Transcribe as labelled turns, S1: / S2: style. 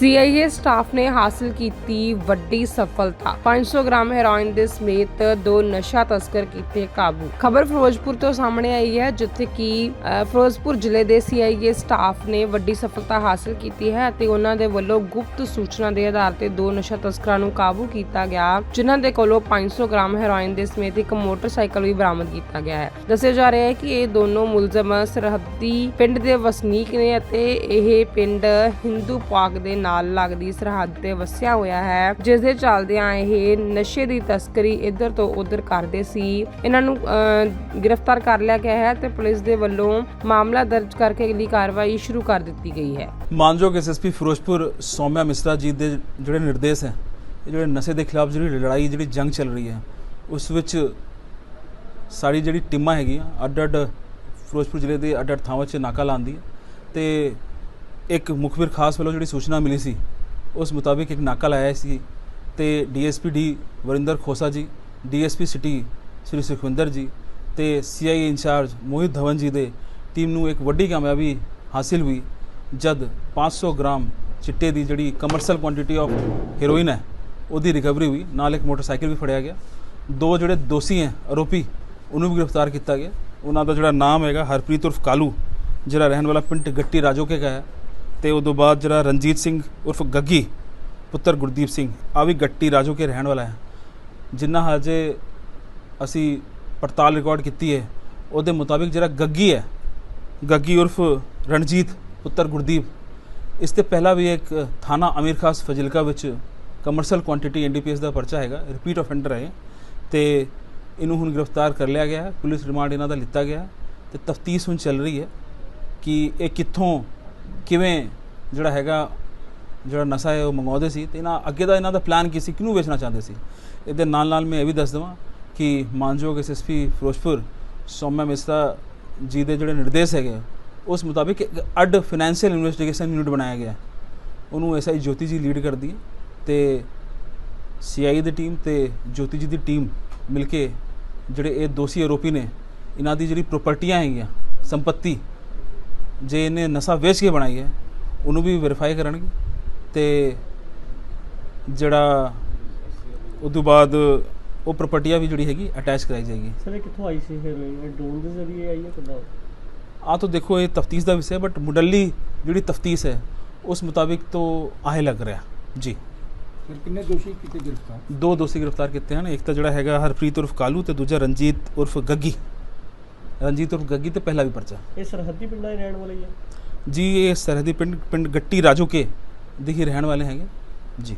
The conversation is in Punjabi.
S1: ਸੀਆਈਏ ਸਟਾਫ ਨੇ ਹਾਸਲ ਕੀਤੀ ਵੱਡੀ ਸਫਲਤਾ। 500 ਗ੍ਰਾਮ ਹੈਰੋਇਨ ਦੇ ਸਮੇਤ ਦੋ ਨਸ਼ਾ ਤਸਕਰ ਕੀਤੇ ਕਾਬੂ। ਖਬਰ ਫਿਰੋਜ਼ਪੁਰ ਤੋਂ ਸਾਹਮਣੇ ਆਈ ਹੈ, ਜਿੱਥੇ ਕਿ ਫਿਰੋਜ਼ਪੁਰ ਜ਼ਿਲ੍ਹੇ ਦੇ ਸੀਆਈਏ ਸਟਾਫ ਨੇ ਵੱਡੀ ਸਫਲਤਾ ਹਾਸਲ ਕੀਤੀ ਹੈ ਅਤੇ ਉਹਨਾਂ ਦੇ ਵੱਲੋਂ ਗੁਪਤ ਸੂਚਨਾ ਦੇ ਆਧਾਰ ਤੇ ਦੋ ਨਸ਼ਾ ਤਸਕਰਾਂ ਨੂੰ ਕਾਬੂ ਕੀਤਾ ਗਿਆ, ਜਿਨ੍ਹਾਂ ਦੇ ਕੋਲੋਂ 500 ਗ੍ਰਾਮ ਹੈਰੋਇਨ ਦੇ ਸਮੇਤ ਇੱਕ ਮੋਟਰਸਾਈਕਲ ਵੀ ਬਰਾਮਦ ਕੀਤਾ ਗਿਆ ਹੈ। ਦੱਸਿਆ ਜਾ ਰਿਹਾ ਹੈ ਕਿ ਇਹ ਦੋਨੋਂ ਮੁਲਜ਼ਮ ਸਰਹੱਦੀ ਪਿੰਡ ਦੇ ਵਸਨੀਕ ਨੇ ਅਤੇ ਇਹ ਪਿੰਡ ਹਿੰਦੂ ਪਾਕ ਦੇ ਨਾਲ ਲੱਗਦੀ ਸਰਹੱਦ ਤੇ ਵਸਿਆ ਹੋਇਆ ਹੈ ਜਿਸ ਦੇ ਚੱਲਦਿਆਂ ਇਹ ਨਸ਼ੇ ਦੀ ਤਸਕਰੀ ਇੱਧਰ ਤੋਂ ਉੱਧਰ ਕਰਦੇ ਸੀ। ਇਹਨਾਂ ਨੂੰ ਗ੍ਰਿਫਤਾਰ ਕਰ ਲਿਆ ਗਿਆ ਹੈ ਤੇ ਪੁਲਿਸ ਦੇ ਵੱਲੋਂ ਮਾਮਲਾ ਦਰਜ ਕਰਕੇ ਅਗਲੀ ਕਾਰਵਾਈ ਸ਼ੁਰੂ ਕਰ ਦਿੱਤੀ ਗਈ ਹੈ।
S2: ਮਾਨਯੋਗ ਐਸਐਸਪੀ ਫਿਰੋਜ਼ਪੁਰ ਸੌਮਿਆ ਮਿਸਰਾ ਜੀ ਦੇ ਜਿਹੜੇ ਨਿਰਦੇਸ਼ ਹੈ ਜਿਹੜੇ ਨਸ਼ੇ ਦੇ ਖਿਲਾਫ ਜਿਹੜੀ ਲੜਾਈ, ਜਿਹੜੀ ਜੰਗ ਚੱਲ ਰਹੀ ਹੈ, ਉਸ ਵਿੱਚ ਸਾਰੀ ਜਿਹੜੀ ਟੀਮਾਂ ਹੈਗੀਆਂ ਅੱਡ ਅੱਡ ਫਿਰੋਜ਼ਪੁਰ ਜ਼ਿਲ੍ਹੇ ਦੇ ਅੱਡ ਅੱਡ ਥਾਵਾਂ 'ਚ ਨਾਕਾ ਲਾਉਂਦੀ ਹੈ ਤੇ ਇੱਕ ਮੁਖਬਰ ਖਾਸ ਵੱਲੋਂ ਜਿਹੜੀ ਸੂਚਨਾ ਮਿਲੀ ਸੀ, ਉਸ ਮੁਤਾਬਿਕ ਇੱਕ ਨਾਕਾ ਲਾਇਆ ਸੀ ਤੇ ਡੀਐਸਪੀ ਡੀ ਵਰਿੰਦਰ ਖੋਸਾ ਜੀ, ਡੀਐਸਪੀ ਸਿਟੀ ਸ੍ਰੀ ਸੁਖਵਿੰਦਰ ਜੀ ਤੇ ਸੀਆਈ ਇੰਚਾਰਜ ਮੋਹਿਤ ਧਵਨ ਜੀ ਦੇ ਟੀਮ ਨੂੰ ਇੱਕ ਵੱਡੀ ਕਾਮਯਾਬੀ ਹਾਸਿਲ ਹੋਈ, ਜਦ 500 ਗ੍ਰਾਮ ਚਿੱਟੇ ਦੀ ਜਿਹੜੀ ਕਮਰਸ਼ੀਅਲ ਕੁਆਂਟੀਟੀ ਆਫ ਹੀਰੋਇਨ ਹੈ, ਉਹਦੀ ਰਿਕਵਰੀ ਹੋਈ, ਨਾਲ ਇੱਕ ਮੋਟਰਸਾਈਕਲ ਵੀ ਫੜਿਆ ਗਿਆ। ਦੋ ਜਿਹੜੇ ਦੋਸ਼ੀ ਹੈ, ਆਰੋਪੀ, ਉਹਨੂੰ ਵੀ ਗ੍ਰਿਫਤਾਰ ਕੀਤਾ ਗਿਆ। ਉਹਨਾਂ ਦਾ ਜਿਹੜਾ ਨਾਮ ਹੈਗਾ ਹਰਪ੍ਰੀਤ ਉਰਫ ਕਾਲੂ, ਜਿਹੜਾ ਰਹਿਣ ਵਾਲਾ ਪਿੰਡ ਗੱਟੀ ਰਾਜੋਕੇ ਦਾ ਹੈ। ਤੇ ਉਸ ਤੋਂ ਬਾਅਦ ਜਿਹੜਾ ਰਣਜੀਤ ਸਿੰਘ ਉਰਫ ਗੱਗੀ, ਪੁੱਤਰ ਗੁਰਦੀਪ ਸਿੰਘ ਆ ਵੀ ਗੱਟੀ ਰਾਜੋ ਕੇ ਰਹਿਣ ਵਾਲਾ ਹੈ ਜਿੰਨਾ ਹਜੇ ਅਸੀਂ ਪੜਤਾਲ ਰਿਕਾਰਡ ਕੀਤੀ ਹੈ, ਉਹਦੇ ਮੁਤਾਬਿਕ ਜਿਹੜਾ ਗੱਗੀ ਹੈ, ਗੱਗੀ ਉਰਫ ਰਣਜੀਤ, ਪੁੱਤਰ ਗੁਰਦੀਪ, ਇਸ ਤੇ ਪਹਿਲਾਂ ਵੀ ਇੱਕ ਥਾਣਾ ਅਮੀਰ ਖਾਸ ਫਜ਼ਿਲਕਾ ਵਿੱਚ ਕਮਰਸ਼ੀਅਲ ਕੁਆਂਟੀਟੀ ਐਨਡੀਪੀਐਸ ਦਾ ਪਰਚਾ ਹੈਗਾ ਰਿਪੀਟ ਆਫੈਂਡਰ ਹੈ ਇਹ। ਤੇ ਇਹਨੂੰ ਹੁਣ ਗ੍ਰਿਫਤਾਰ ਕਰ ਲਿਆ ਗਿਆ ਹੈ ਪੁਲਿਸ ਰਿਮਾਂਡ ਇਹਨਾਂ ਦਾ ਲਿੱਤਾ ਗਿਆ ਹੈ ਤੇ ਤਫਤੀਸ਼ ਹੁਣ ਚੱਲ ਰਹੀ ਹੈ ਕਿ ਇਹ ਕਿੱਥੋਂ ਕਿਵੇਂ ਜਿਹੜਾ ਹੈਗਾ, ਜਿਹੜਾ ਨਸ਼ਾ ਹੈ ਉਹ ਮੰਗਵਾਉਂਦੇ ਸੀ ਤੇ ਇਹਨਾਂ ਅੱਗੇ ਦਾ ਇਹਨਾਂ ਦਾ ਪਲਾਨ ਕੀ ਸੀ ਕਿਹਨੂੰ ਵੇਚਣਾ ਚਾਹੁੰਦੇ ਸੀ ਇਹਦੇ ਨਾਲ ਨਾਲ ਮੈਂ ਇਹ ਵੀ ਦੱਸ ਦਵਾਂ ਕਿ ਮਾਨਯੋਗ ਐਸਐਸਪੀ ਫਿਰੋਜ਼ਪੁਰ ਸੋਮਿਆ ਮਿਸਰਾ ਜੀ ਦੇ ਜਿਹੜੇ ਨਿਰਦੇਸ਼ ਹੈਗੇ, ਉਸ ਮੁਤਾਬਿਕ ਇੱਕ ਅੱਡ ਫਾਈਨੈਂਸ਼ੀਅਲ ਇਨਵੈਸਟੀਗੇਸ਼ਨ ਯੂਨਿਟ ਬਣਾਇਆ ਗਿਆ ਹੈ। ਉਹਨੂੰ ਐਸਆਈ ਜੋਤੀ ਜੀ ਲੀਡ ਕਰਦੀ ਹੈ ਤੇ ਸੀਆਈ ਦੀ ਟੀਮ ਤੇ ਜੋਤੀ ਜੀ ਦੀ ਟੀਮ ਮਿਲ ਕੇ ਜਿਹੜੇ ਇਹ ਦੋਸ਼ੀ ਆਰੋਪੀ ਨੇ, ਇਹਨਾਂ ਦੀ ਜਿਹੜੀ ਪ੍ਰਾਪਰਟੀਆਂ ਹੈਗੀਆਂ, ਸੰਪਤੀ ਜੇ ਇਹਨੇ ਨਸ਼ਾ ਵੇਚ ਕੇ ਬਣਾਈ ਹੈ ਉਹਨੂੰ ਵੀ ਵੈਰੀਫਾਈ ਕਰਨਗੇ। ਤੇ ਜਿਹੜਾ ਉਸ ਤੋਂ ਬਾਅਦ ਉਹ ਪ੍ਰਾਪਰਟੀਆਂ ਵੀ ਜਿਹੜੀ ਹੈਗੀ ਅਟੈਚ ਕਰਾਈ ਜਾਏਗੀ।
S3: ਸਰ ਇਹ ਕਿੱਥੋਂ ਆਈ ਸੀ ਇਹ? ਡਰੋਨ ਦੇ ਜ਼ਰੀਏ ਆਈ ਹੈ ਕਿੱਦਾਂ?
S2: ਆ ਤਾਂ ਦੇਖੋ ਇਹ ਤਫਤੀਸ਼ ਦਾ ਵਿਸ਼ਾ ਹੈ ਬਟ ਮੁੱਢਲੀ ਜਿਹੜੀ ਤਫਤੀਸ਼ ਹੈ ਉਸ ਮੁਤਾਬਿਕ ਤੋਂ ਆਹੇ ਲੱਗ ਰਿਹਾ। ਜੀ।
S4: ਫਿਰ ਕਿੰਨੇ ਦੋਸ਼ੀ ਕੀਤੇ ਗ੍ਰਿਫਤਾਰ?
S2: ਦੋ ਦੋਸ਼ੀ ਗ੍ਰਿਫਤਾਰ ਕੀਤੇ ਹਨ। ਇੱਕ ਤਾਂ ਜਿਹੜਾ ਹੈਗਾ ਹਰਪ੍ਰੀਤ ਉਰਫ ਕਾਲੂ ਤੇ ਦੂਜਾ ਰਣਜੀਤ ਉਰਫ ਗੱਗੀ। ਰਣਜੀਤ ਉਰਫ ਗੱਗੀ ਤੇ ਪਹਿਲਾ ਵੀ ਪਰਚਾ।
S3: ਇਹ ਸਰਹੱਦੀ ਪਿੰਡਾਂ 'ਚ ਰਹਿਣ ਵਾਲੇ ਹੀ ਆ?
S2: ਜੀ ਇਹ ਸਰਹੱਦੀ ਪਿੰਡ ਪਿੰਡ ਗੱਟੀ ਰਾਜੋਕੇ ਦੇ ਹੀ ਰਹਿਣ ਵਾਲੇ ਹੈਗੇ। ਜੀ।